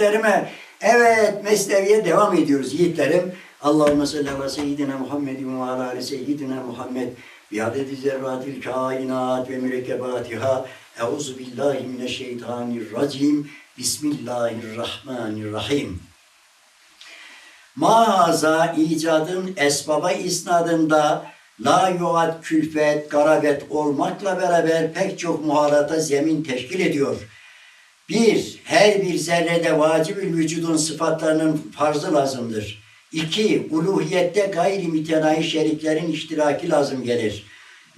yiğitlerime. Evet mesneviye devam ediyoruz yiğitlerim. Allahümme salli ala seyyidina Muhammedin ve ala ali seyyidina Muhammed. Biadeti zerratil kainat ve mürekkebatiha. Euzu billahi mineşşeytanirracim. Bismillahirrahmanirrahim. Mağaza icadın esbaba isnadında la yuat külfet, garabet olmakla beraber pek çok muhalata zemin teşkil ediyor. Bir, her bir zerrede vacibül vücudun sıfatlarının farzı lazımdır. İki, uluhiyette gayri mütenayi şeriklerin iştiraki lazım gelir.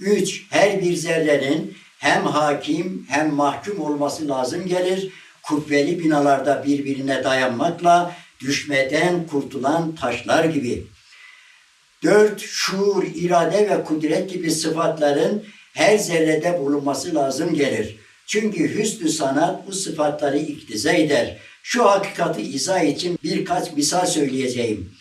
Üç, her bir zerrenin hem hakim hem mahkum olması lazım gelir. Kubbeli binalarda birbirine dayanmakla düşmeden kurtulan taşlar gibi. Dört, şuur, irade ve kudret gibi sıfatların her zerrede bulunması lazım gelir. Çünkü hüsnü sanat bu sıfatları iktiza eder. Şu hakikati izah için birkaç misal söyleyeceğim.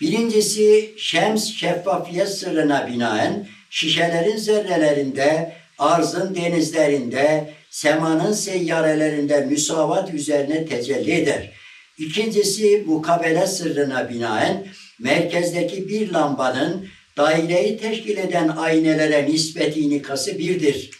Birincisi şems şeffafiyet sırrına binaen şişelerin zerrelerinde, arzın denizlerinde, semanın seyyarelerinde müsavat üzerine tecelli eder. İkincisi mukabele sırrına binaen merkezdeki bir lambanın daireyi teşkil eden aynelere nispeti nikası birdir.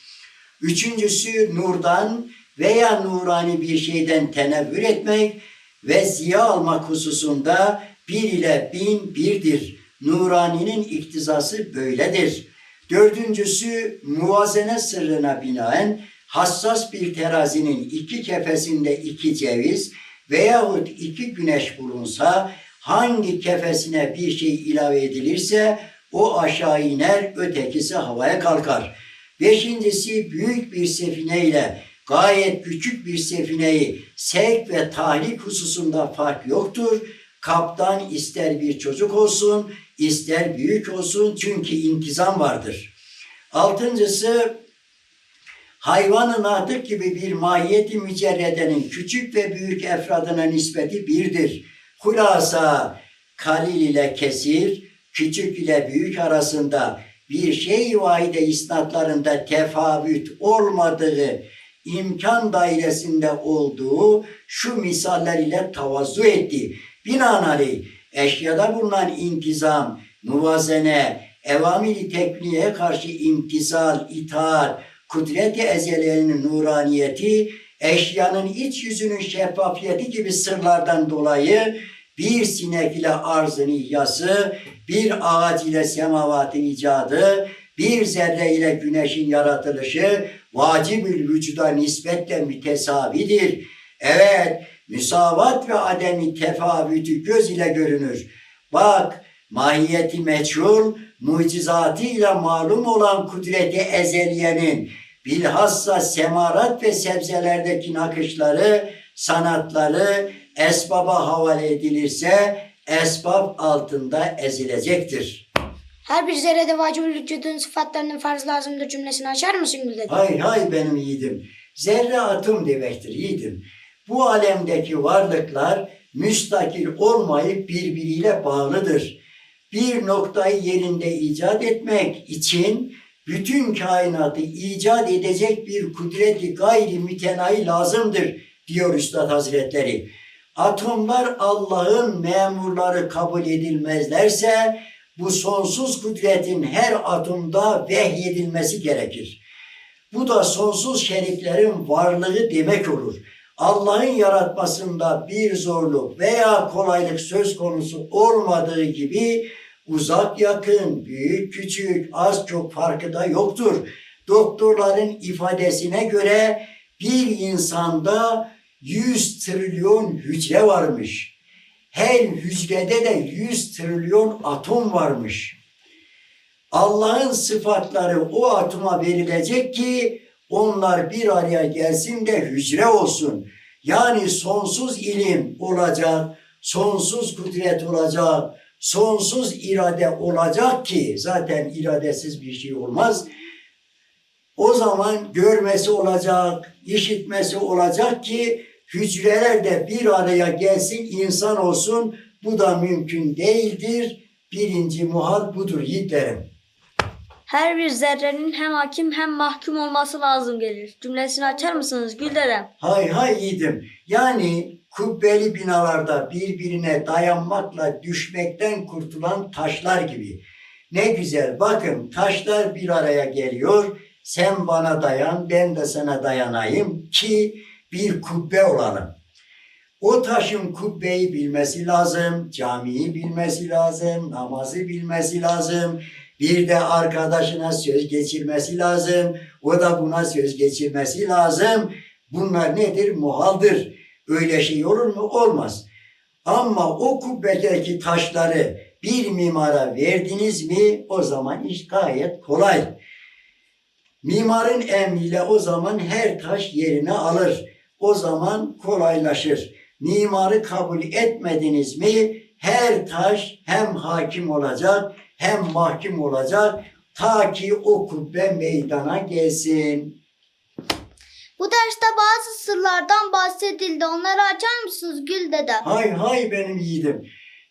Üçüncüsü nurdan veya nurani bir şeyden tenevvür etmek ve ziya almak hususunda bir ile bin birdir. Nuraninin iktizası böyledir. Dördüncüsü muvazene sırrına binaen hassas bir terazinin iki kefesinde iki ceviz veyahut iki güneş bulunsa hangi kefesine bir şey ilave edilirse o aşağı iner ötekisi havaya kalkar. Beşincisi büyük bir sefine ile gayet küçük bir sefineyi sevk ve tahrik hususunda fark yoktur. Kaptan ister bir çocuk olsun, ister büyük olsun çünkü intizam vardır. Altıncısı hayvanın atık gibi bir mahiyeti mücerredenin küçük ve büyük efradına nispeti birdir. Hulasa kalil ile kesir, küçük ile büyük arasında bir şey vahide isnatlarında tefavüt olmadığı imkan dairesinde olduğu şu misaller ile tavazzu etti. Binaenaleyh eşyada bulunan intizam, muvazene, evamili tekniğe karşı imtisal, itaat, kudret-i ezeliyenin nuraniyeti, eşyanın iç yüzünün şeffafiyeti gibi sırlardan dolayı bir sinek ile arzın ihyası, bir ağaç ile semavatın icadı, bir zerre ile güneşin yaratılışı vacibül vücuda nispetle mütesavidir. Evet, müsavat ve ademi tefavütü göz ile görünür. Bak, mahiyeti meçhul, mucizatıyla malum olan kudreti ezeliyenin bilhassa semarat ve sebzelerdeki nakışları, sanatları esbaba havale edilirse esbab altında ezilecektir. Her bir zerrede vacibül vücudun sıfatlarının farz lazımdır cümlesini açar mısın Gülden? Hay hay benim yiğidim. Zerre atım demektir yiğidim. Bu alemdeki varlıklar müstakil olmayıp birbiriyle bağlıdır. Bir noktayı yerinde icat etmek için bütün kainatı icat edecek bir kudreti gayri mütenayi lazımdır diyor Üstad Hazretleri. Atomlar Allah'ın memurları kabul edilmezlerse bu sonsuz kudretin her atomda vehyedilmesi gerekir. Bu da sonsuz şeriklerin varlığı demek olur. Allah'ın yaratmasında bir zorluk veya kolaylık söz konusu olmadığı gibi uzak yakın, büyük küçük, az çok farkı da yoktur. Doktorların ifadesine göre bir insanda 100 trilyon hücre varmış. Her hücrede de 100 trilyon atom varmış. Allah'ın sıfatları o atoma verilecek ki onlar bir araya gelsin de hücre olsun. Yani sonsuz ilim olacak, sonsuz kudret olacak, sonsuz irade olacak ki zaten iradesiz bir şey olmaz. O zaman görmesi olacak, işitmesi olacak ki hücreler de bir araya gelsin, insan olsun. Bu da mümkün değildir. Birinci muhal budur yiğitlerim. Her bir zerrenin hem hakim hem mahkum olması lazım gelir. Cümlesini açar mısınız Gül dedem? Hay hay yiğidim. Yani kubbeli binalarda birbirine dayanmakla düşmekten kurtulan taşlar gibi. Ne güzel bakın taşlar bir araya geliyor. Sen bana dayan ben de sana dayanayım ki bir kubbe olalım. O taşın kubbeyi bilmesi lazım, camiyi bilmesi lazım, namazı bilmesi lazım. Bir de arkadaşına söz geçirmesi lazım. O da buna söz geçirmesi lazım. Bunlar nedir? Muhaldır. Öyle şey olur mu? Olmaz. Ama o kubbedeki taşları bir mimara verdiniz mi o zaman iş gayet kolay. Mimarın emriyle o zaman her taş yerine alır. O zaman kolaylaşır. Mimarı kabul etmediniz mi her taş hem hakim olacak hem mahkum olacak ta ki o kubbe meydana gelsin. Bu derste bazı sırlardan bahsedildi. Onları açar mısınız Gül dede? Hay hay benim yiğidim.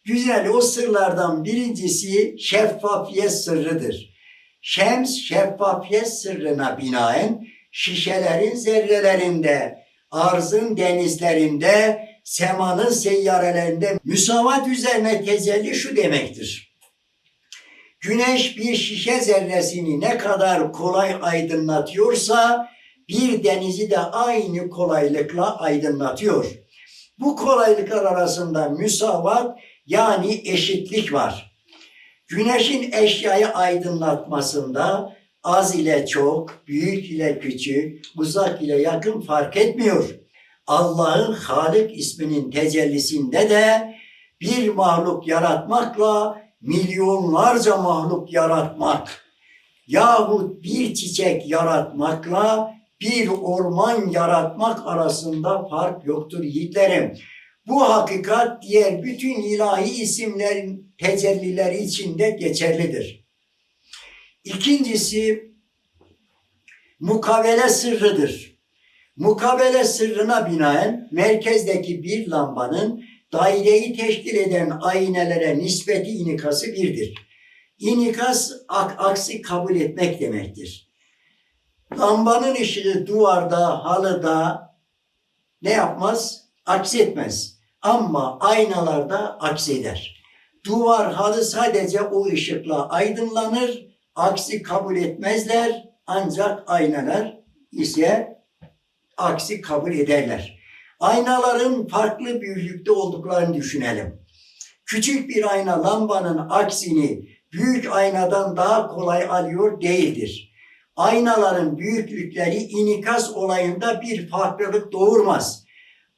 Güzel o sırlardan birincisi şeffafiyet sırrıdır. Şems şeffafiyet sırrına binaen şişelerin zerrelerinde, arzın denizlerinde, semanın seyyarelerinde müsavat üzerine tecelli şu demektir. Güneş bir şişe zerresini ne kadar kolay aydınlatıyorsa bir denizi de aynı kolaylıkla aydınlatıyor. Bu kolaylıklar arasında müsavat yani eşitlik var. Güneşin eşyayı aydınlatmasında az ile çok, büyük ile küçük, uzak ile yakın fark etmiyor. Allah'ın Halik isminin tecellisinde de bir mahluk yaratmakla milyonlarca mahluk yaratmak yahut bir çiçek yaratmakla bir orman yaratmak arasında fark yoktur yiğitlerim. Bu hakikat diğer bütün ilahi isimlerin tecellileri içinde geçerlidir. İkincisi mukavele sırrıdır. Mukabele sırrına binaen merkezdeki bir lambanın daireyi teşkil eden aynelere nispeti inikası birdir. İnikas ak- aksi kabul etmek demektir. Lambanın ışığı duvarda, halıda ne yapmaz? Aksetmez. Ama aynalarda akseder. Duvar, halı sadece o ışıkla aydınlanır. Aksi kabul etmezler. Ancak aynalar ise aksi kabul ederler. Aynaların farklı büyüklükte olduklarını düşünelim. Küçük bir ayna lambanın aksini büyük aynadan daha kolay alıyor değildir. Aynaların büyüklükleri inikas olayında bir farklılık doğurmaz.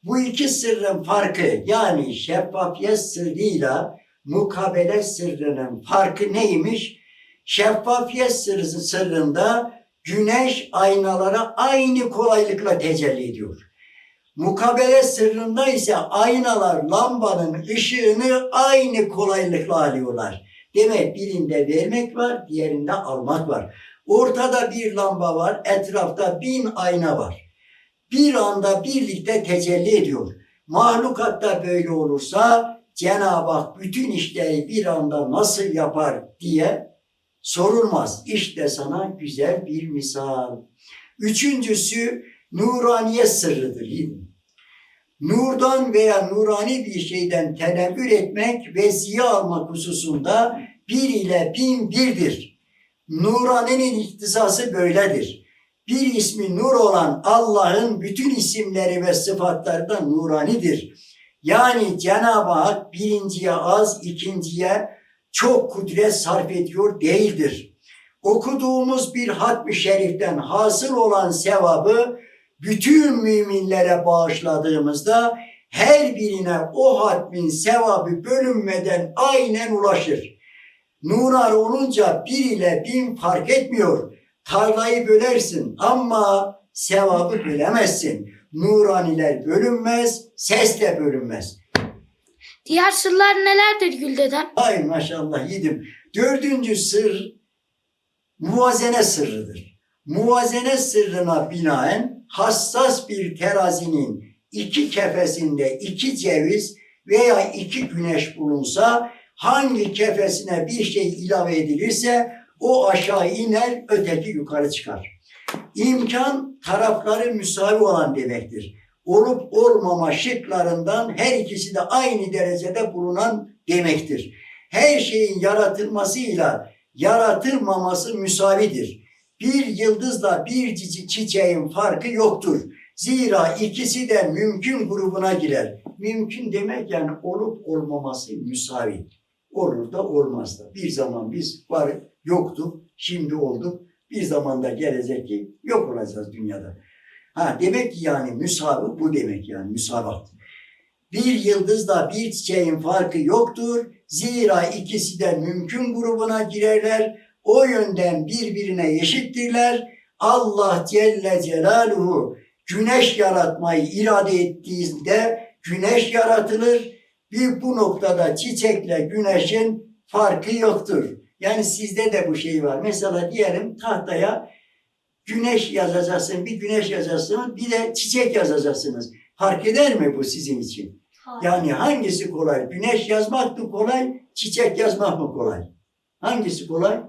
Bu iki sırrın farkı yani şeffafiyet sırrıyla mukabele sırrının farkı neymiş? Şeffafiyet sırrı sırrında güneş aynalara aynı kolaylıkla tecelli ediyor. Mukabele sırrında ise aynalar lambanın ışığını aynı kolaylıkla alıyorlar. Demek birinde vermek var, diğerinde almak var. Ortada bir lamba var, etrafta bin ayna var. Bir anda birlikte tecelli ediyor. Mahlukatta böyle olursa Cenab-ı Hak bütün işleri bir anda nasıl yapar diye sorulmaz. İşte sana güzel bir misal. Üçüncüsü nuraniye sırrıdır. Nurdan veya nurani bir şeyden tenevvür etmek ve ziya almak hususunda bir ile bin birdir. Nuraninin ihtisası böyledir. Bir ismi nur olan Allah'ın bütün isimleri ve sıfatları da nuranidir. Yani Cenab-ı Hak birinciye az, ikinciye çok kudret sarf ediyor değildir. Okuduğumuz bir hatmi şeriften hasıl olan sevabı bütün müminlere bağışladığımızda her birine o hatmin sevabı bölünmeden aynen ulaşır. Nurar olunca bir ile bin fark etmiyor. Tarlayı bölersin ama sevabı bölemezsin. Nuraniler bölünmez, ses de bölünmez. Diğer sırlar nelerdir Gül dedem? Ay maşallah yedim. Dördüncü sır muvazene sırrıdır. Muvazene sırrına binaen hassas bir terazinin iki kefesinde iki ceviz veya iki güneş bulunsa hangi kefesine bir şey ilave edilirse o aşağı iner, öteki yukarı çıkar. İmkan tarafları müsavi olan demektir. Olup olmama şıklarından her ikisi de aynı derecede bulunan demektir. Her şeyin yaratılmasıyla yaratılmaması müsavidir. Bir yıldızla bir cici çiçeğin farkı yoktur. Zira ikisi de mümkün grubuna girer. Mümkün demek yani olup olmaması müsavi. Olur da olmaz da. Bir zaman biz var yoktuk, şimdi olduk. Bir zamanda gelecek ki yok olacağız dünyada. Ha demek ki yani müsavi bu demek yani müsavat. Bir yıldızla bir çiçeğin farkı yoktur. Zira ikisi de mümkün grubuna girerler. O yönden birbirine eşittirler. Allah Celle Celaluhu güneş yaratmayı irade ettiğinde güneş yaratılır. Bir bu noktada çiçekle güneşin farkı yoktur. Yani sizde de bu şey var. Mesela diyelim tahtaya güneş yazacaksın, bir güneş yazacaksınız, bir de çiçek yazacaksınız. Fark eder mi bu sizin için? Yani hangisi kolay? Güneş yazmak mı kolay, çiçek yazmak mı kolay? Hangisi kolay?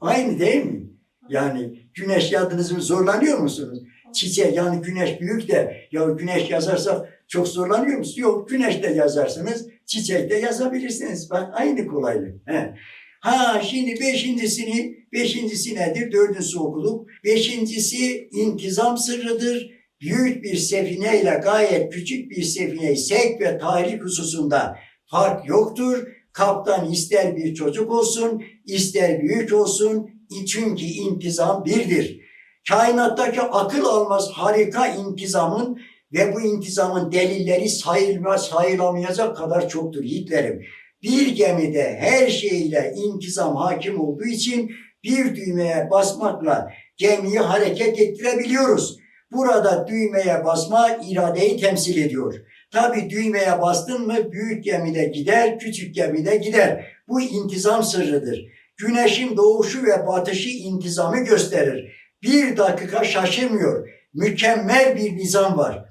Aynı değil mi? Yani güneş yazdınız mı zorlanıyor musunuz? Çiçek yani güneş büyük de ya güneş yazarsak çok zorlanıyor musunuz? Yok güneş de yazarsınız, çiçek de yazabilirsiniz. Bak aynı kolaylık. He. Ha şimdi beşincisini, beşincisi nedir? Dördüncüsü okuduk. Beşincisi intizam sırrıdır. Büyük bir sefine ile gayet küçük bir sefineyi sevk ve tahrik hususunda fark yoktur. Kaptan ister bir çocuk olsun, ister büyük olsun. Çünkü intizam birdir. Kainattaki akıl almaz harika intizamın ve bu intizamın delilleri sayılmaz, sayılamayacak kadar çoktur yiğitlerim. Bir gemide her şeyle intizam hakim olduğu için bir düğmeye basmakla gemiyi hareket ettirebiliyoruz. Burada düğmeye basma iradeyi temsil ediyor. Tabi düğmeye bastın mı büyük gemide gider, küçük gemide gider. Bu intizam sırrıdır. Güneşin doğuşu ve batışı intizamı gösterir. Bir dakika şaşırmıyor. Mükemmel bir nizam var.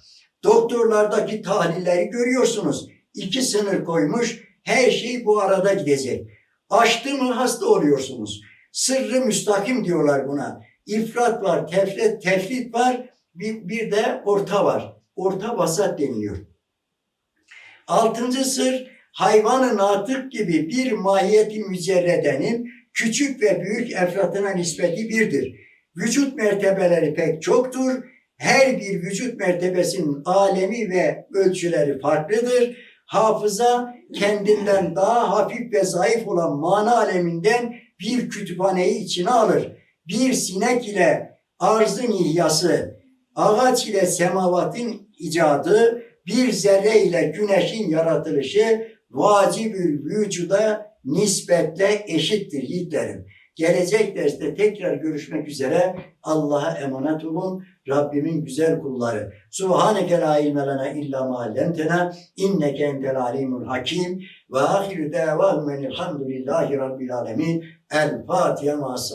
Doktorlardaki tahlilleri görüyorsunuz. İki sınır koymuş, her şey bu arada gidecek. Açtı mı hasta oluyorsunuz. Sırrı müstakim diyorlar buna. İfrat var, tefrit, tefrit var, bir, bir de orta var. Orta vasat deniliyor. Altıncı sır, hayvanın atık gibi bir mahiyeti mücerredenin küçük ve büyük efratına nispeti birdir. Vücut mertebeleri pek çoktur. Her bir vücut mertebesinin alemi ve ölçüleri farklıdır. Hafıza kendinden daha hafif ve zayıf olan mana aleminden bir kütüphaneyi içine alır. Bir sinek ile arzın ihyası, ağaç ile semavatın icadı, bir zerre ile güneşin yaratılışı vacibül vücuda nispetle eşittir yiğitlerim. Gelecek derste tekrar görüşmek üzere. Allah'a emanet olun. Rabbimin güzel kulları. Subhaneke la ilme lena illa ma allamtena inneke entel alimul hakim ve ahiru davahum elhamdülillahi rabbil alemin. El Fatiha ma'as.